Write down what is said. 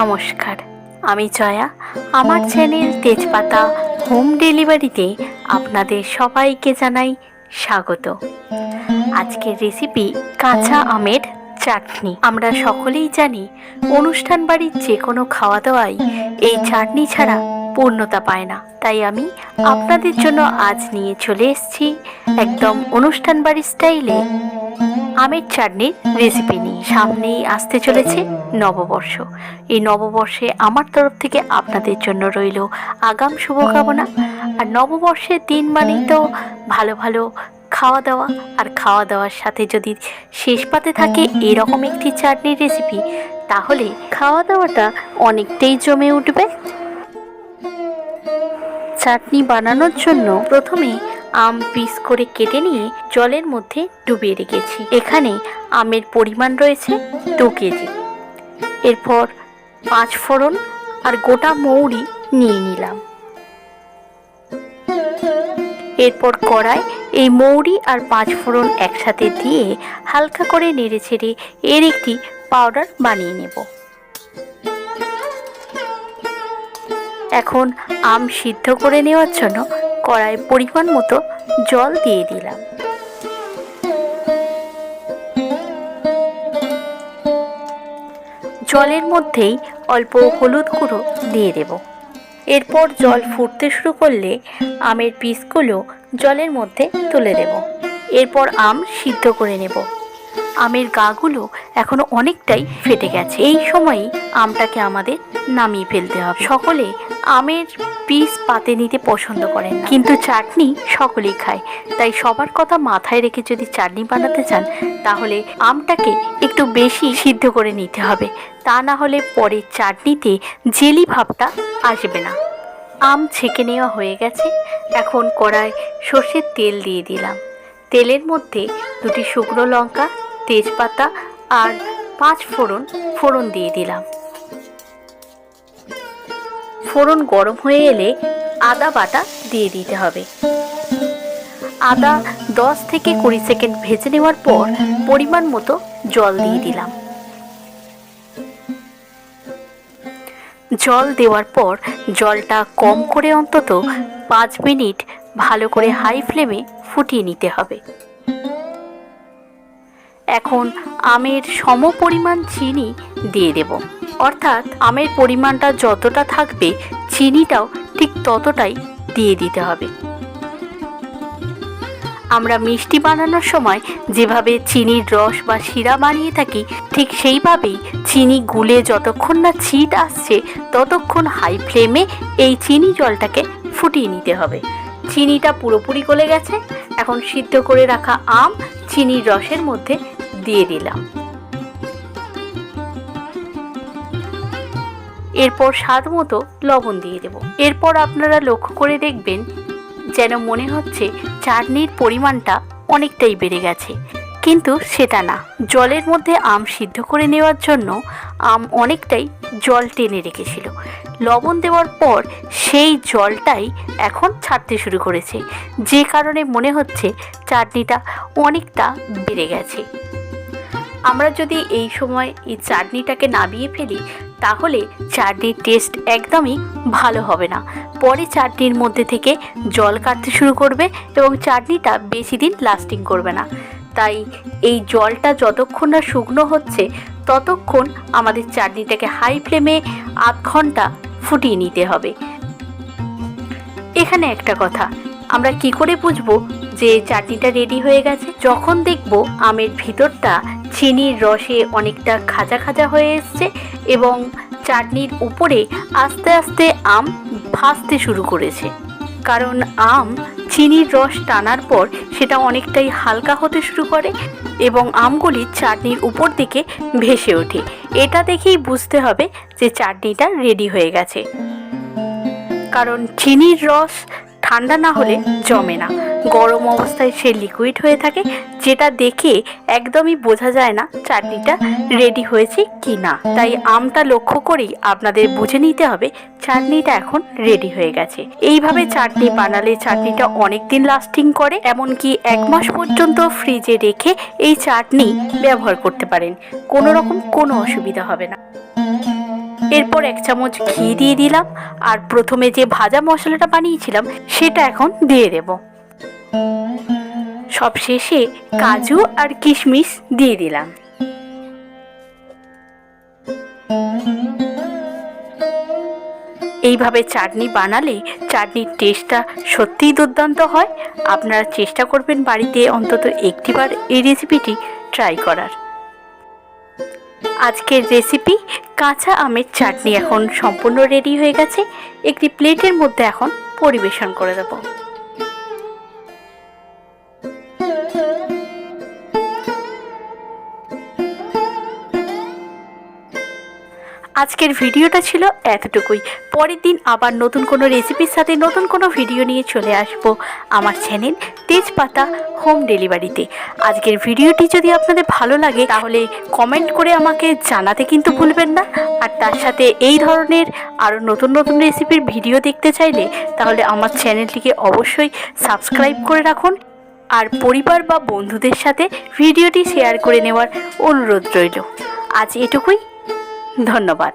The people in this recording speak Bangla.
নমস্কার। আমি জয়া, আমার চ্যানেল তেজপাতা হোম ডেলিভারিতে আপনাদের সবাইকে জানাই স্বাগত। আজকের রেসিপি কাঁচা আমের চাটনি। আমরা সকলেই জানি, অনুষ্ঠান বাড়ির যে কোনো খাওয়া দাওয়াই এই চাটনি ছাড়া পূর্ণতা পায় না। তাই আমি আপনাদের জন্য আজ নিয়ে চলে এসেছি একদম অনুষ্ঠান বাড়ির স্টাইলে আমের চাটনির রেসিপি নিয়ে। সামনেই আসতে চলেছে নববর্ষ। এই নববর্ষে আমার তরফ থেকে আপনাদের জন্য রইল আগাম শুভকামনা। আর নববর্ষের দিন মানেই তো ভালো ভালো খাওয়া দাওয়া আর খাওয়া দাওয়ার সাথে যদি শেষ পাতে থাকে এরকম একটি চাটনির রেসিপি তাহলে খাওয়া দাওয়াটা অনেকটাই জমে উঠবে। চাটনি বানানোর জন্য প্রথমে আম পিস করে কেটে নিয়ে জলের মধ্যে ডুবিয়ে রেখেছি। এখানে আমের পরিমাণ রয়েছে দু কেজি। এরপর পাঁচ ফোড়ন আর গোটা মৌরি নিয়ে নিলাম। এরপর কড়াই এই মৌরি আর পাঁচ ফোড়ন একসাথে দিয়ে হালকা করে নেড়ে ছেড়ে এর একটি পাউডার বানিয়ে নেব। এখন আম সিদ্ধ করে নেওয়ার জন্য কড়াই পরিমাণ মতো জল দিয়ে দিলাম। জলের মধ্যেই অল্প হলুদ গুঁড়ো দিয়ে দেব। এরপর জল ফুটতে শুরু করলে আমের পিসগুলো জলের মধ্যে তুলে দেব। এরপর আম সিদ্ধ করে নেব। আমের গাগুলো এখনও অনেকটাই ফেটে গেছে। এই সময়ই আমটাকে আমাদের নামিয়ে ফেলতে হবে। সকলে আমের পিস পাতে নিতে পছন্দ করেন কিন্তু চাটনি সকলেই খায়। তাই সবার কথা মাথায় রেখে যদি চাটনি বানাতে চান, তাহলে আমটাকে একটু বেশি সিদ্ধ করে নিতে হবে। তা না হলে পরে চাটনিতে জেলি ভাবটা আসবে না। আম ছেঁকে নেওয়া হয়ে গেছে। এখন কড়ায় সর্ষের তেল দিয়ে দিলাম। তেলের মধ্যে দুটি শুকনো লঙ্কা, তেজপাতা আর পাঁচ ফোড়ন ফোড়ন দিয়ে দিলাম। ফোড়ন গরম হয়ে এলে আদা বাটা দিয়ে দিতে হবে। আদা দশ থেকে কুড়ি সেকেন্ড ভেজে নেওয়ার পর পরিমাণ মতো জল দিয়ে দিলাম। জল দেওয়ার পর জলটা কম করে অন্তত পাঁচ মিনিট ভালো করে হাই ফ্লেমে ফুটিয়ে নিতে হবে। এখন আমের সম পরিমাণ চিনি দিয়ে দেব। অর্থাৎ আমের পরিমাণটা যতটা থাকবে, চিনিটাও ঠিক ততটাই দিয়ে দিতে হবে। আমরা মিষ্টি বানানোর সময় যেভাবে চিনির রস বা শিরা বানিয়ে থাকি, ঠিক সেইভাবেই চিনি গুলে যতক্ষণ না ছিট আসছে, ততক্ষণ হাই ফ্লেমে এই চিনি জলটাকে ফুটিয়ে নিতে হবে। চিনিটা পুরোপুরি গলে গেছে, এখন সিদ্ধ করে রাখা আম চিনির রসের মধ্যে দিয়ে দিলাম। এরপর স্বাদ মতো লবণ দিয়ে দেব। এরপর আপনারা লক্ষ্য করে দেখবেন যেন মনে হচ্ছে চাটনির পরিমাণটা অনেকটাই বেড়ে গেছে। কিন্তু সেটা না। জলের মধ্যে আম সিদ্ধ করে নেওয়ার জন্য আম অনেকটাই জল টেনে রেখেছিল। লবণ দেওয়ার পর সেই জলটাই এখন ছাড়তে শুরু করেছে। যে কারণে মনে হচ্ছে চাটনিটা অনেকটা বেড়ে গেছে। আমরা যদি এই সময় এই চাটনিটাকে নামিয়ে ফেলি তাহলে চাটনির টেস্ট একদমই ভালো হবে না। পরে চাটনির মধ্যে থেকে জল কাটতে শুরু করবে এবং চাটনিটা বেশি দিন লাস্টিং করবে না। তাই এই জলটা যতক্ষণ না শুকনো হচ্ছে, ততক্ষণ আমাদের চাটনিটাকে হাই ফ্লেমে আধ ঘণ্টা ফুটিয়ে নিতে হবে। এখানে একটা কথা, আমরা কি করে বুঝব যে চাটনিটা রেডি হয়ে গেছে? যখন দেখব আমের ভিতরটা চিনির রসে অনেকটা খাজা খাজা হয়ে এসছে এবং চাটনির উপরে আস্তে আস্তে আম ভাসতে শুরু করেছে। কারণ আম চিনির রস টানার পর সেটা অনেকটাই হালকা হতে শুরু করে এবং আমগুলি চাটনির উপর দিকে ভেসে ওঠে। এটা দেখেই বুঝতে হবে যে চাটনিটা রেডি হয়ে গেছে। কারণ চিনির রস ঠান্ডা না হলে জমে না। গরম অবস্থায় সে লিকুইড হয়ে থাকে, যেটা দেখে একদমই বোঝা যায় না চাটনিটা রেডি হয়েছে কি না তাই আমটা লক্ষ্য করেই আপনাদের বুঝে নিতে হবে চাটনিটা এখন রেডি হয়ে গেছে। এইভাবে চাটনি বানালে চাটনিটা অনেক দিন লাস্টিং করে, এমনকি এক মাস পর্যন্ত ফ্রিজে রেখে এই চাটনি ব্যবহার করতে পারেন। কোনো রকম কোনো অসুবিধা হবে না। এরপর এক চামচ ঘি দিয়ে দিলাম, আর প্রথমে যে ভাজা মশলাটা বানিয়েছিলাম, সেটা এখন দিয়ে দেব। সব শেষে কাজু আর কিশমিশ দিয়ে দিলাম। এইভাবে চাটনি বানালে চাটনির টেস্টটা সত্যিই দুর্দান্ত হয়। আপনারা চেষ্টা করবেন বাড়িতে অন্তত একটিবার এই রেসিপিটি ট্রাই করার। আজকের রেসিপি কাঁচা আমের চাটনি এখন সম্পূর্ণ রেডি হয়ে গেছে। একটি প্লেটের মধ্যে এখন পরিবেশন করে দেবো। আজকের ভিডিওটা ছিল এতটুকুই। পরের দিন আবার নতুন কোনো রেসিপির সাথে নতুন কোনো ভিডিও নিয়ে চলে আসব আমার চ্যানেল তেজপাতা হোম ডেলিভারিতে। আজকের ভিডিওটি যদি আপনাদের ভালো লাগে, তাহলে কমেন্ট করে আমাকে জানাতে কিন্তু ভুলবেন না। আর তার সাথে এই ধরনের আরও নতুন নতুন রেসিপির ভিডিও দেখতে চাইলে, তাহলে আমার চ্যানেলটিকে অবশ্যই সাবস্ক্রাইব করে রাখুন। আর পরিবার বা বন্ধুদের সাথে ভিডিওটি শেয়ার করে নেওয়ার অনুরোধ রইল। আজ এটুকুই। ধন্যবাদ।